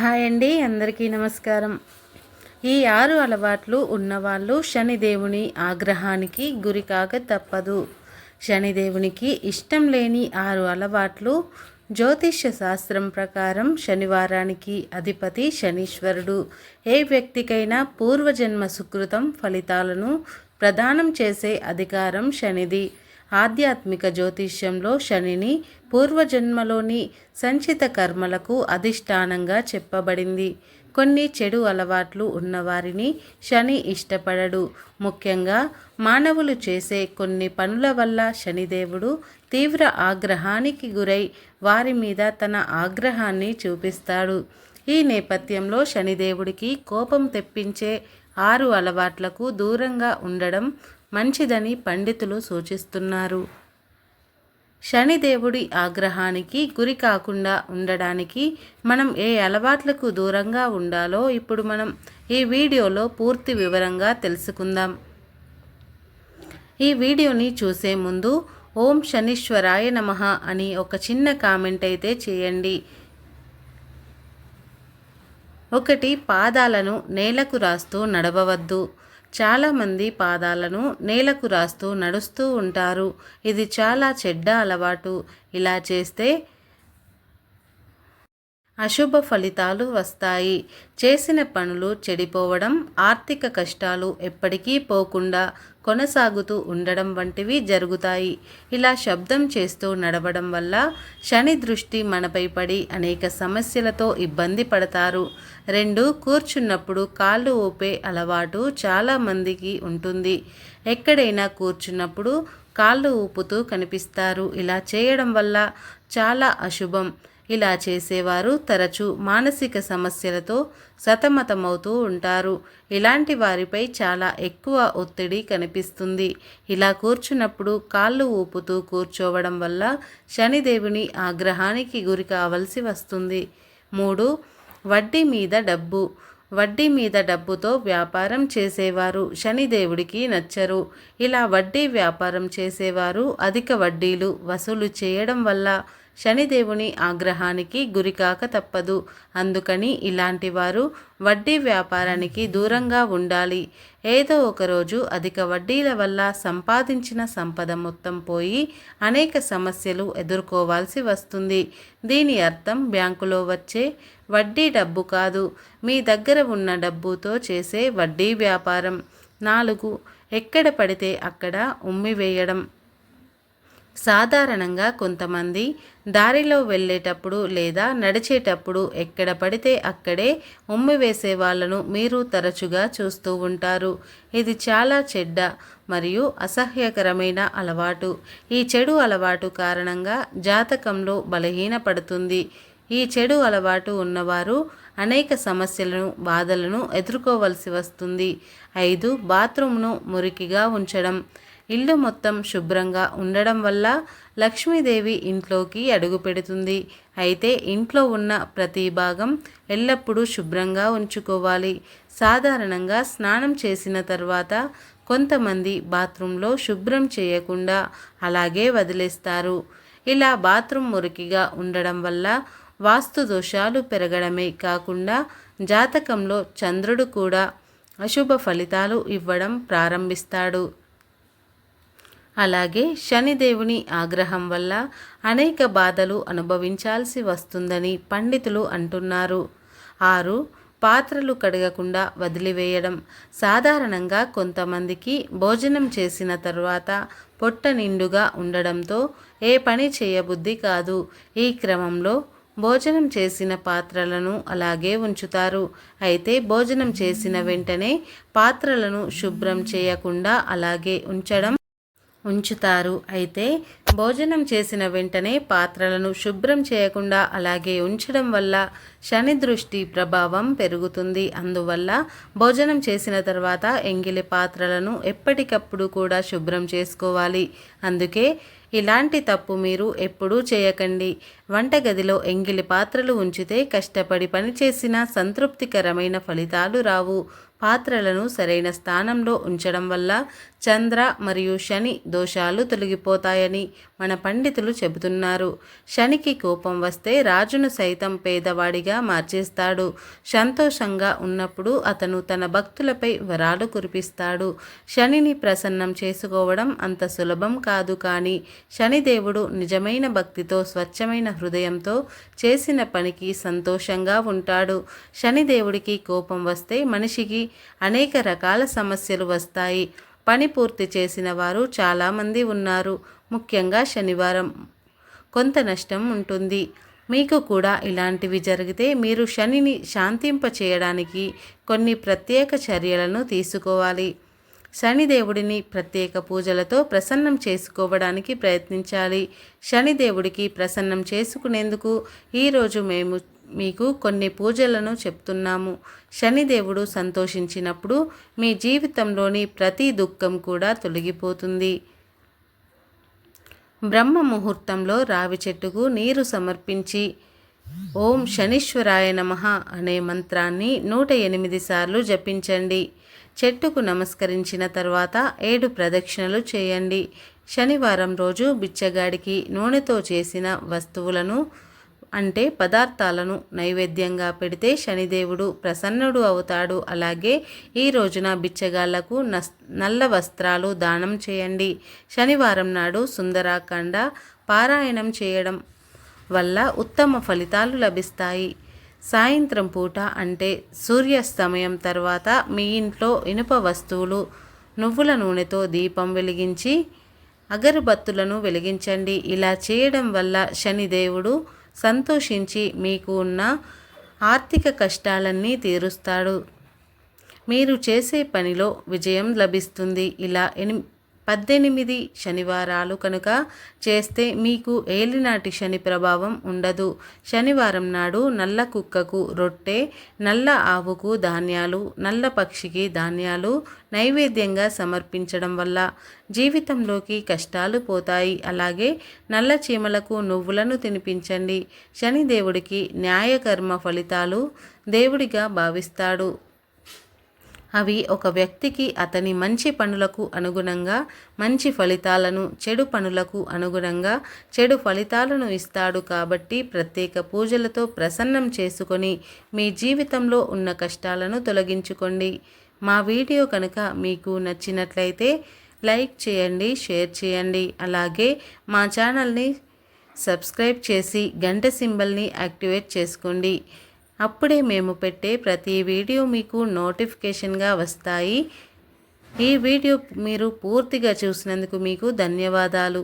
Hi అండి అందరికీ నమస్కారం. ఈ ఆరు అలవాట్లు ఉన్నవాళ్ళు శనిదేవుని ఆగ్రహానికి గురి కాక తప్పదు. శనిదేవునికి ఇష్టం లేని ఆరు అలవాట్లు జ్యోతిష్య శాస్త్రం ప్రకారం శనివారానికి అధిపతి శనీశ్వరుడు. ఏ వ్యక్తికైనా పూర్వజన్మ సుకృతం ఫలితాలను ప్రదానం చేసే అధికారం శనిది. ఆధ్యాత్మిక జ్యోతిష్యంలో శనిని పూర్వజన్మలోని సంచిత కర్మలకు అధిష్టానంగా చెప్పబడింది. కొన్ని చెడు అలవాట్లు ఉన్నవారిని శని ఇష్టపడడు. ముఖ్యంగా మానవులు చేసే కొన్ని పనుల వల్ల శనిదేవుడు తీవ్ర ఆగ్రహానికి గురై వారి మీద తన ఆగ్రహాన్ని చూపిస్తాడు. ఈ నేపథ్యంలో శనిదేవుడికి కోపం తెప్పించే ఆరు అలవాట్లకు దూరంగా ఉండడం మంచిదని పండితులు సూచిస్తున్నారు. శనిదేవుడి ఆగ్రహానికి గురి కాకుండా ఉండడానికి మనం ఏ అలవాట్లకు దూరంగా ఉండాలో ఇప్పుడు మనం ఈ వీడియోలో పూర్తి వివరంగా తెలుసుకుందాం. ఈ వీడియోని చూసే ముందు ఓం శనీశ్వరాయ నమ అని ఒక చిన్న కామెంట్ అయితే చేయండి. ఒకటి పాదాలను నేలకు రాస్తూ నడవవద్దు. చాలామంది పాదాలను నేలకు రాస్తూ నడుస్తూ ఉంటారు. ఇది చాలా చెడ్డ అలవాటు. ఇలా చేస్తే అశుభ ఫలితాలు వస్తాయి. చేసిన పనులు చెడిపోవడం ఆర్థిక కష్టాలు ఎప్పటికీ పోకుండా కొనసాగుతూ ఉండడం వంటివి జరుగుతాయి. ఇలా శబ్దం చేస్తూ నడవడం వల్ల శని దృష్టి మనపై పడి అనేక సమస్యలతో ఇబ్బంది పడతారు. రెండు కూర్చున్నప్పుడు కాళ్ళు ఊపే అలవాటు చాలామందికి ఉంటుంది. ఎక్కడైనా కూర్చున్నప్పుడు కాళ్ళు ఊపుతూ కనిపిస్తారు. ఇలా చేయడం వల్ల చాలా అశుభం. ఇలా చేసేవారు తరచూ మానసిక సమస్యలతో సతమతమవుతూ ఉంటారు. ఇలాంటి వారిపై చాలా ఎక్కువ ఒత్తిడి కనిపిస్తుంది. ఇలా కూర్చున్నప్పుడు కాళ్ళు ఊపుతూ కూర్చోవడం వల్ల శనిదేవుని ఆగ్రహానికి గురి కావలసి వస్తుంది. మూడు వడ్డీ మీద డబ్బు. వడ్డీ మీద డబ్బుతో వ్యాపారం చేసేవారు శనిదేవుడికి నచ్చరు. ఇలా వడ్డీ వ్యాపారం చేసేవారు అధిక వడ్డీలు వసూలు చేయడం వల్ల శనిదేవుని ఆగ్రహానికి గురికాక తప్పదు. అందుకని ఇలాంటి వారు వడ్డీ వ్యాపారానికి దూరంగా ఉండాలి. ఏదో ఒకరోజు అధిక వడ్డీల వల్ల సంపాదించిన సంపద మొత్తం పోయి అనేక సమస్యలు ఎదుర్కోవాల్సి వస్తుంది. దీని అర్థం బ్యాంకులో వచ్చే వడ్డీ డబ్బు కాదు. మీ దగ్గర ఉన్న డబ్బుతో చేసే వడ్డీ వ్యాపారం. నాలుగు ఎక్కడ పడితే అక్కడ ఉమ్మివేయడం సాధారణంగా కొంతమంది దారిలో వెళ్ళేటప్పుడు లేదా నడిచేటప్పుడు ఎక్కడ పడితే అక్కడే ఉమ్మి వేసే వాళ్ళను మీరు తరచుగా చూస్తూ ఉంటారు. ఇది చాలా చెడ్డ మరియు అసహ్యకరమైన అలవాటు. ఈ చెడు అలవాటు కారణంగా జాతకంలో బలహీనపడుతుంది. ఈ చెడు అలవాటు ఉన్నవారు అనేక సమస్యలను బాధలను ఎదుర్కోవలసి వస్తుంది. ఐదు బాత్రూమ్ను మురికిగా ఉంచడం. ఇల్లు మొత్తం శుభ్రంగా ఉండడం వల్ల లక్ష్మీదేవి ఇంట్లోకి అడుగు పెడుతుంది. అయితే ఇంట్లో ఉన్న ప్రతి భాగం ఎల్లప్పుడూ శుభ్రంగా ఉంచుకోవాలి. సాధారణంగా స్నానం చేసిన తర్వాత కొంతమంది బాత్రూంలో శుభ్రం చేయకుండా అలాగే వదిలేస్తారు. ఇలా బాత్రూమ్ మురికిగా ఉండడం వల్ల వాస్తు దోషాలు పెరగడమే కాకుండా జాతకంలో చంద్రుడు కూడా అశుభ ఫలితాలు ఇవ్వడం ప్రారంభిస్తాడు. అలాగే శనిదేవుని ఆగ్రహం వల్ల అనేక బాధలు అనుభవించాల్సి వస్తుందని పండితులు అంటున్నారు. ఆరు పాత్రలు కడగకుండా వదిలివేయడం. సాధారణంగా కొంతమందికి భోజనం చేసిన తర్వాత పొట్ట నిండుగా ఉండడంతో ఏ పని చేయబుద్ధి కాదు. ఈ క్రమంలో భోజనం చేసిన పాత్రలను అలాగే ఉంచుతారు. అయితే భోజనం చేసిన వెంటనే పాత్రలను శుభ్రం చేయకుండా అలాగే ఉంచడం ఉంచుతారు. అయితే భోజనం చేసిన వెంటనే పాత్రలను శుభ్రం చేయకుండా అలాగే ఉంచడం వల్ల శని దృష్టి ప్రభావం పెరుగుతుంది. అందువల్ల భోజనం చేసిన తర్వాత ఎంగిలి పాత్రలను ఎప్పటికప్పుడు కూడా శుభ్రం చేసుకోవాలి. అందుకే ఇలాంటి తప్పు మీరు ఎప్పుడూ చేయకండి. వంటగదిలో ఎంగిలి పాత్రలు ఉంచితే కష్టపడి పనిచేసిన సంతృప్తికరమైన ఫలితాలు రావు. పాత్రలను సరైన స్థానంలో ఉంచడం వల్ల చంద్ర మరియు శని దోషాలు తొలగిపోతాయని మన పండితులు చెబుతున్నారు. శనికి కోపం వస్తే రాజును సైతం పేదవాడిగా మార్చేస్తాడు. సంతోషంగా ఉన్నప్పుడు అతను తన భక్తులపై వరాలు కురిపిస్తాడు. శనిని ప్రసన్నం చేసుకోవడం అంత సులభం కాదు కానీ శనిదేవుడు నిజమైన భక్తితో స్వచ్ఛమైన హృదయంతో చేసిన పనికి సంతోషంగా ఉంటాడు. శనిదేవుడికి కోపం వస్తే మనిషికి అనేక రకాల సమస్యలు వస్తాయి. పని పూర్తి చేసిన వారు చాలామంది ఉన్నారు. ముఖ్యంగా శనివారం. కొంత నష్టం ఉంటుంది. మీకు కూడా ఇలాంటివి జరిగితే మీరు శనిని శాంతింప చేయడానికి కొన్ని ప్రత్యేక చర్యలను తీసుకోవాలి. శనిదేవుడిని ప్రత్యేక పూజలతో ప్రసన్నం చేసుకోవడానికి ప్రయత్నించాలి. శనిదేవుడికి ప్రసన్నం చేసుకునేందుకు ఈరోజు మేము మీకు కొన్ని పూజలను చెప్తున్నాము. శనిదేవుడు సంతోషించినప్పుడు మీ జీవితంలోని ప్రతి దుఃఖం కూడా తొలగిపోతుంది. బ్రహ్మ ముహూర్తంలో రావి చెట్టుకు నీరు సమర్పించి ఓం శనీశ్వరాయ నమ అనే మంత్రాన్ని నూట ఎనిమిది సార్లు జపించండి. చెట్టుకు నమస్కరించిన తర్వాత ఏడు ప్రదక్షిణలు చేయండి. శనివారం రోజు బిచ్చగాడికి నూనెతో చేసిన వస్తువులను అంటే పదార్థాలను నైవేద్యంగా పెడితే శనిదేవుడు ప్రసన్నుడు అవుతాడు. అలాగే ఈ రోజున బిచ్చగాళ్ళకు నల్ల వస్త్రాలు దానం చేయండి. శనివారం నాడు సుందరాకాండ పారాయణం చేయడం వల్ల ఉత్తమ ఫలితాలు లభిస్తాయి. సాయంత్రం పూట అంటే సూర్యాస్తమయం తర్వాత మీ ఇంట్లో ఇనుప వస్తువులు నువ్వుల నూనెతో దీపం వెలిగించి అగరుబత్తులను వెలిగించండి. ఇలా చేయడం వల్ల శనిదేవుడు సంతోషించి మీకు ఉన్న ఆర్థిక కష్టాలన్నీ తీరుస్తాడు. మీరు చేసే పనిలో విజయం లభిస్తుంది. ఇలా ఎని పద్దెనిమిది శనివారాలు కనుక చేస్తే మీకు ఏలినాటి శని ప్రభావం ఉండదు. శనివారం నాడు నల్ల కుక్కకు రొట్టె నల్ల ఆవుకు ధాన్యాలు నల్ల పక్షికి ధాన్యాలు నైవేద్యంగా సమర్పించడం వల్ల జీవితంలోకి కష్టాలు పోతాయి. అలాగే నల్ల చీమలకు నువ్వులను తినిపించండి. శనిదేవుడికి న్యాయకర్మ ఫలితాలు దేవుడిగా భావిస్తాడు. అవి ఒక వ్యక్తికి అతని మంచి పనులకు అనుగుణంగా మంచి ఫలితాలను చెడు పనులకు అనుగుణంగా చెడు ఫలితాలను ఇస్తాడు కాబట్టి ప్రత్యేక పూజలతో ప్రసన్నం చేసుకొని మీ జీవితంలో ఉన్న కష్టాలను తొలగించుకోండి. మా వీడియో కనుక మీకు నచ్చినట్లయితే లైక్ చేయండి షేర్ చేయండి. అలాగే మా ఛానల్ని సబ్స్క్రైబ్ చేసి గంట సింబల్ని యాక్టివేట్ చేసుకోండి. అప్పుడే మేము పెట్టే ప్రతి వీడియో మీకు నోటిఫికేషన్గా వస్తాయి. ఈ వీడియో మీరు పూర్తిగా చూసినందుకు మీకు ధన్యవాదాలు.